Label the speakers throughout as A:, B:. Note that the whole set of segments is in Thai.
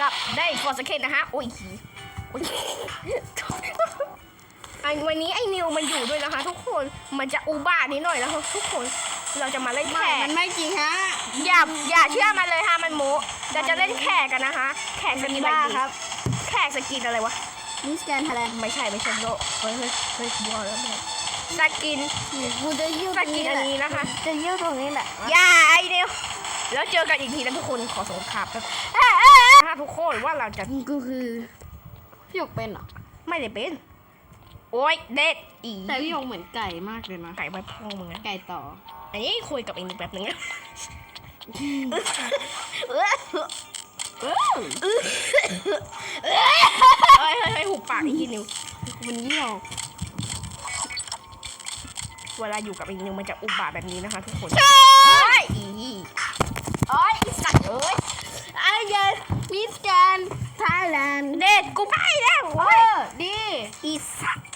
A: กับได้ฟอร์สเคนนะฮะ โอ้ยหีโอ้ยอันวันนี้ไอ้นิวมันอยู่ด้วยนะคะ ทุกคน มันจะอุบาทนิดหน่อยนะคะทุกคน เราจะมาเล่นแข
B: ไม่
A: ก
B: มันไม่จริงฮะ
A: อย่าอย่าเชื่อมันเลยฮะมันโมเราจะเล่นแขกกันนะคะ แขกสกินอะไร
B: บ้า
A: ดี
B: ครับ
A: แขกสกินอะไรวะ
B: มิสแกนไทยแลนด์
A: ไม่ใช่ไม่ใช่โลเฮ้ยเฮ้ยเฮ้ยบัวแล้วแม่สกิน
B: กูจะยิ้ว
A: ส
B: ตรง
A: กิน
B: นี้
A: อัน
B: แหละ
A: นี้นะคะ
B: จะยิ้วตรงนี้แหละ
A: อย่าไอเดียวแล้วเจอกันอีกทีนะทุกคนขอสงครามแป๊บ ถ้าทุกคนว่าเราจะ
B: กูคือพี่หยกเป็นเหรอ
A: ไม่ได้เป็นโอ๊ยเด็ดอี
B: แต่พี่หยกเหมือนไก่มากเลยนะ
A: ไก่ใบพองมึงนะ
B: ไก่ต่อ
A: อันนี้คุยกับเองแบบนึงนะเฮ้ยเฮ้ยเฮ้ยหุบปากอีกทีนึง
B: มันเยี่ยว
A: เวลาอยู่กับอีกนึงมันจะอุบาทแบบนี้นะคะทุกคนเฮ้ยอีโอ้ยอีสัตว์เอ้ย
B: ไอ้เดนมิสแกนไทยแลนด์
A: เด็ดกูไปแล้ว
B: เอ
A: โอ้ย
B: อดี
A: อีสัตว์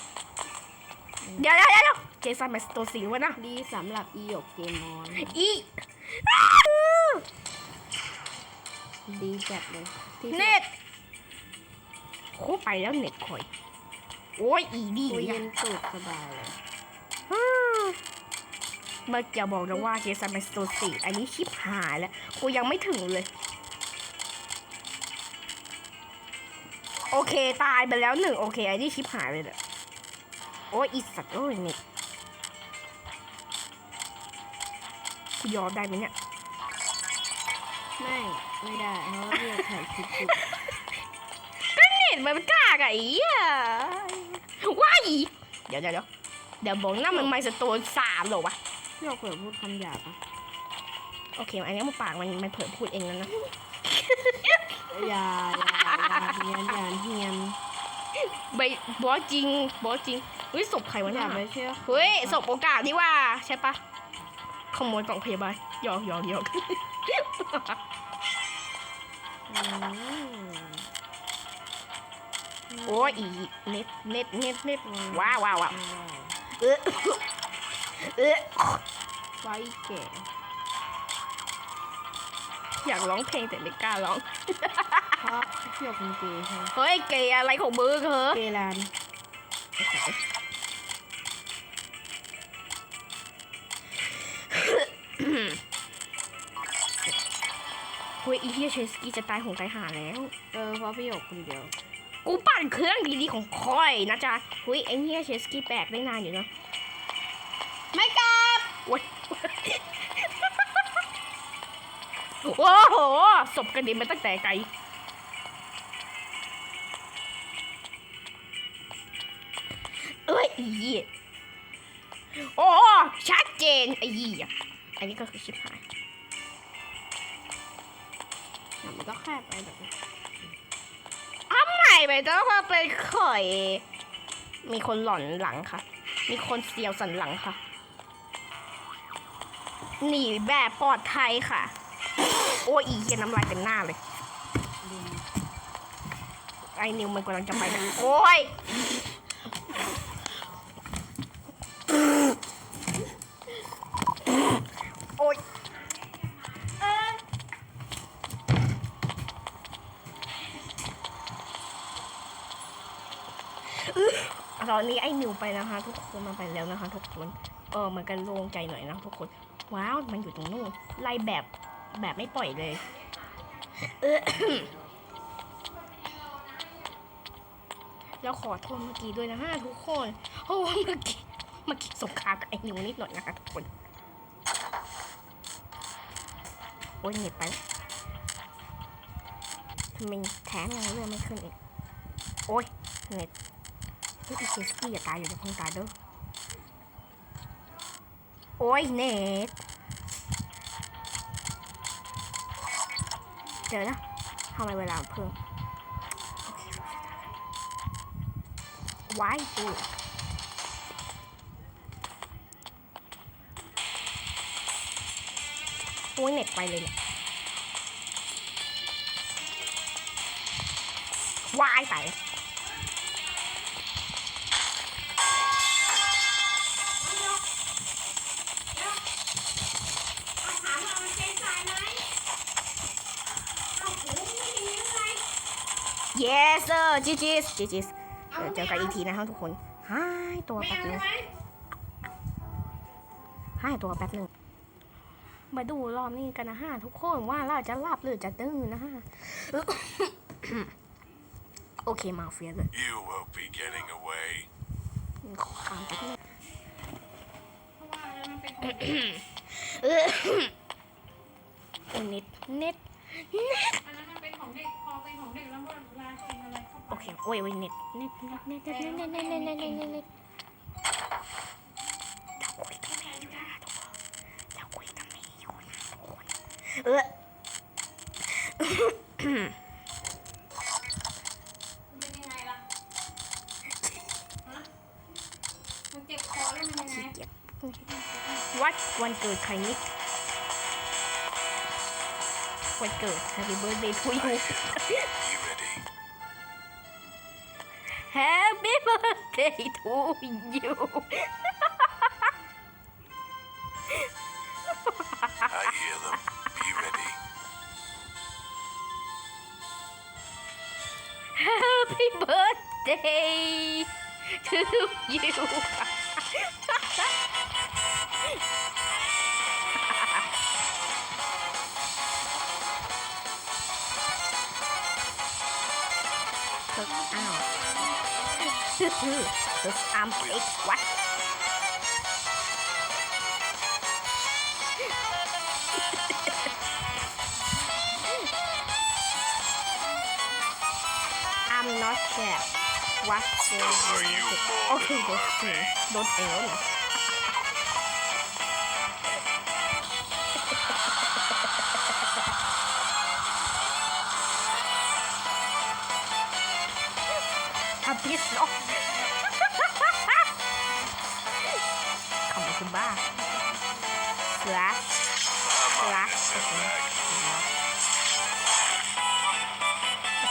A: เดี๋ยวเดี๋ยวเดี๋ยวเจสันแมสโตสีวะนะ
B: ดีสำหรับอีหยกเกมนอน
A: อี
B: ดีจัดเลยที่
A: เน็ตโคไปแล้วเน็ตคอย โอ้ยอีดี
B: กู
A: อะ
B: เย็นตูดสบายเลย
A: เมื่อจะบอกนะว่าเจสันแมสโตสีอันนี้ชิบหายแล้วกูยังไม่ถึงเลย โอเคตายไปแล้วหนึ่งโอเคอันนี้ชิบหายเลยแหละโอ้ยอีสัตว์โอ้ยเน็ตกูยอมได้ไหมเนี่ย
B: ไม่ ไม่ได้เพราะว่าพี่หยกถ่ายคลิปอยู่
A: ก็เน็ตมันกากอะอีอะว้ายเดี๋ยวเดี๋ยวเดี๋ยวเดี๋ยวบอกนะมันไมสโตนสามเหรอวะ
B: พี่หยกเผื่อพูดคำหยาบอะ
A: โอเค อันนี้มันปากมันมันเผลอพูดเองแล้วนะ
B: อย่าอย่าอย่าเฮียนอย่าเฮียน
A: ไปบอสจริงบอสจริงเฮ้ยศพใครวะ
B: อ
A: เนี่
B: ย่ายไปเชื่อ
A: เฮ้ยศพโอกาสนี่ว่าใช่ปะขโมยกล่องพยาบาลหยอกหยอกหยอก
B: อืม
A: โอ้ยอีเน็ตเน็ตเน็ตเน็ตว้าวว้าวว้าว
B: ไม่ได้
A: เออเออ
B: ไว้แก่
A: อยากร้องเพลงแต่ไม่กล้าร้อง
B: เพราะพี่หยกเป็นเกย์ใช่ไหม
A: เฮ้ยเกย์อะไรของมือเธอ
B: เกย์แลนด์
A: เฮ้ยอีเฮียเชสกี้จะตายหงตายหาแล้ว
B: เออเพราะพี่หยกคนเดียว
A: กูปั่นเครื่องดีๆของคอยนะจ๊ะเฮ้ยไอ้เฮียเชสกี้แปลกได้นานอยู่นะ โอ้โหศพกระเด็นมาตั้งแต่ไกลเอ้ยอีโอ้ชัดเจนไอ้เหี้ยอันนี้ก็คือชิบหาย
B: มันก็แคบไปแบบนี้
A: ทำไมไปต้องมาเป็นข่อย มีคนหล่อนหลังค่ะ มีคนเสียวสันหลังค่ะ หนีแบบปลอดภัยค่ะ โอ้ยอีเหี้ยน้ำลายเต็มหน้าเลย ไอ้นิวมันกำลังจะไปแล้วโอ้ยโอ้ยตอนนี้ไอ้นิวไปนะคะ ทุกคนมาไปแล้วนะคะ ทุกคน เออมันก็โล่งใจหน่อยนะทุกคน ว้าว มันอยู่ตรงนู้นไล่แบบ แบบไม่ปล่อยเลยเออแล้วขอโทษเมื่อกี้ด้วยนะฮะทุกคนเพราะว่าเมื่อกี้เมื่อกี้สงครามกับไอ้นิวนิดหน่อยนะคะทุกคน โอ้ยเน็ตไปแล้วทำไมแถมยังเลื่อนไม่ขึ้นอีก โอ้ยเน็ตเฮ้ยอีเจสกี้อย่าตายอยู่ในคงตายเด้อโอ้ยเน็ต เจอแล้วทำไมเวลาเพิ่มโอเคว้ายปูโอ้ยเน็ตไปเลยเนี่ยว้ายไป yes sir จีจีสจีจีสเดี๋ยวเจอกันอีกทีนะครับทุกคนหายตัว
C: ไม่
A: แป๊บ
C: เอา
A: นึง
C: ใช่ไหม
A: หายตัวแป๊บนึงมาดูรอบนี้กันนะฮะทุกคนว่าเราจะหลับหรือจะตื่นนะฮะโอเคมาเฟียเลย
D: You won't be getting away.
A: ขอตามแป๊บนึง
C: เพราะว่าแล้วมันเป็นของเด็ก
A: เออโอ้เน็ตเน็ตเน็ต
C: อันนั้นมันเป็นของเด็กพอเป็นของเด็กแล้วเวลากิน อะไรเข้าไป
A: โอเคโอ้ยโอ้ยเน็ตเน็ตเน็ตเน็ตเน็ตเน็ตเน็ตเน็ตเน็ตเน็ตเน็ตเน็ตจะคุยกับแม่อยู่นะทุกคนจะคุยกับแม่อยู่นะทุกคนเออ
C: มันเป็นยังไงล่ะฮะมันเจ็บคอแล้วมันยังไง
A: ขี้เกียจวัดวันเกิดใครนิดวันเกิด Happy birthday to you
D: Be ready.
A: Happy birthday to you
D: I hear them. Be ready.
A: Happy birthday to you Hmm, this arm aches. What? I'm not sure what's going on. Okay,
D: this thing. Don't fail.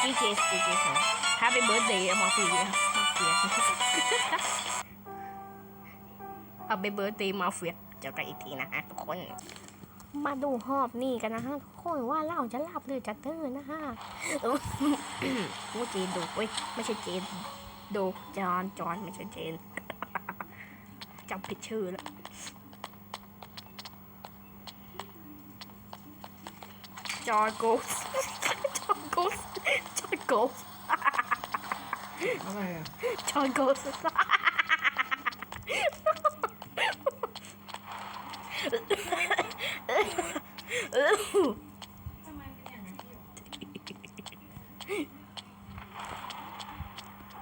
A: จีเจสจีเจสฮ a p p ี b เบิร์ดเดย์มาเฟียมาเฟียฮ a p p ี b เบิร์ดเดย์มาเฟียเจอกันอีกทีนะฮะทุกคน มาดูหอบนี่กันนะฮะทุกคนว่าเราจะลับหรือจะตื่นนะฮะว่าเจนดูเว้ยไม่ใช่เจนดูจอนจอนไม่ใช่เจนจำผิดชื่อแล้วจอร์โกส Charcoal. Charcoal. Charcoal.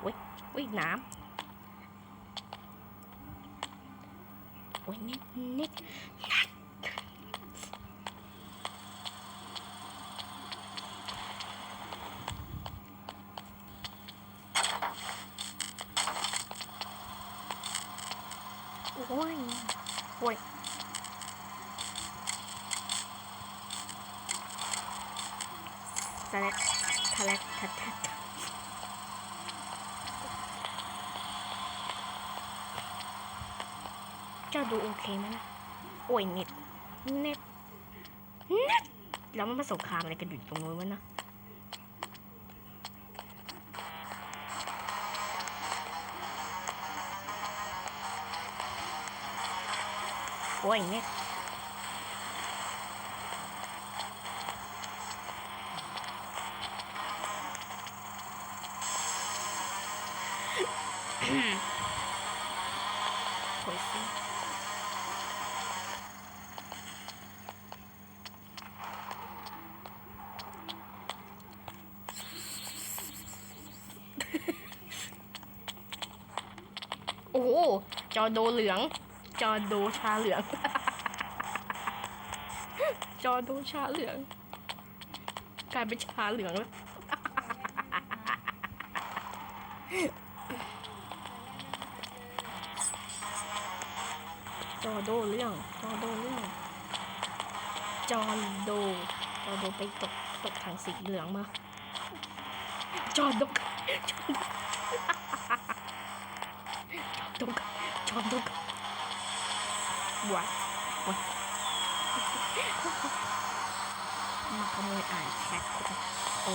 A: Ui, ui, nám โอ้
C: ย
A: ทะเลทะเลทะเลจะดูโอเคไหมนะ โอ้ยเน็ตเน็ตเน็ตแล้วมันมาสงครามอะไรกันอยู่ตรงนู้นวะนะ của ảnh ấy. Hồi lưỡng. จอโดเหลืองจอโดชาเหลือง จอโดชาเหลือง กลายเป็นชาเหลืองแล้วจอโดเรื่อง จอโดเรื่อง จอโด จอโดไปตกตกถังสีเหลืองมา จอโดจอโดจอโดวัด วัดมาขโมยอ่านแชทโอ้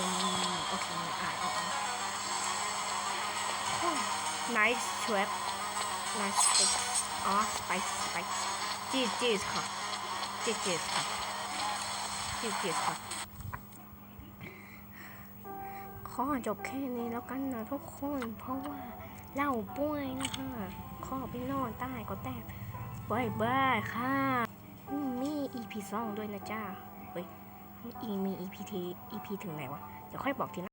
A: โอเคอ่านออกมา nice trap nice trap อ๋อ spice spice จีจีค่ะจีจีค่ะจีจีค่ะขอจบแค่นี้แล้วกันนะทุกคน เพราะว่าเราป่วยนะคะขอไปนอนใต้ก็แตก บายบายค่ะมี EP สองด้วยนะจ้าเฮ้ยอีมี EP ที EP ถึงไหนวะ เดี๋ยวค่อยบอกทีนะ